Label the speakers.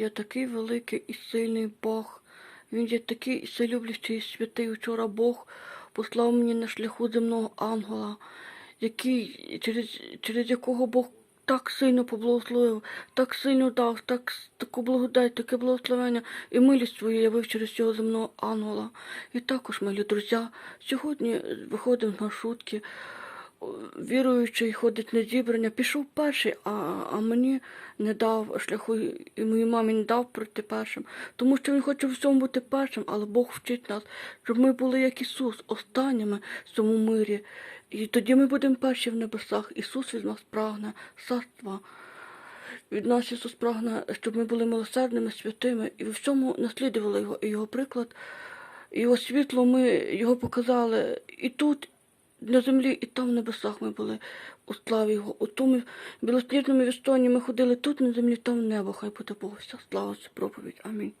Speaker 1: є такий великий і сильний Бог. Він є такий вселюблячий і святий. Вчора Бог послав мені на шляху земного ангела, який, через, через якого Бог так сильно поблагословив, так сильно дав, так, таку благодать, таке благословення і милість свою явив через цього земного ангела. І також, милі друзі, сьогодні виходимо на шутки. Віруючий ходить на зібрання, пішов перший, а, а мені не дав шляху, і моїй мамі не дав пройти першим. Тому що він хоче в всьому бути першим, але Бог вчить нас, щоб ми були як Ісус, останніми в цьому мирі. І тоді ми будемо перші в небесах. Ісус від нас прагне царства. Від нас Ісус прагне, щоб ми були милосердними, святими і в всьому наслідували його, і його приклад, його світло ми його показали і тут, на землі, і там в небесах ми були у славі Його. У тому білосніжному вістоні ми ходили тут на землі, там в небо. Хай буде Бог вся слава ця проповідь. Амінь.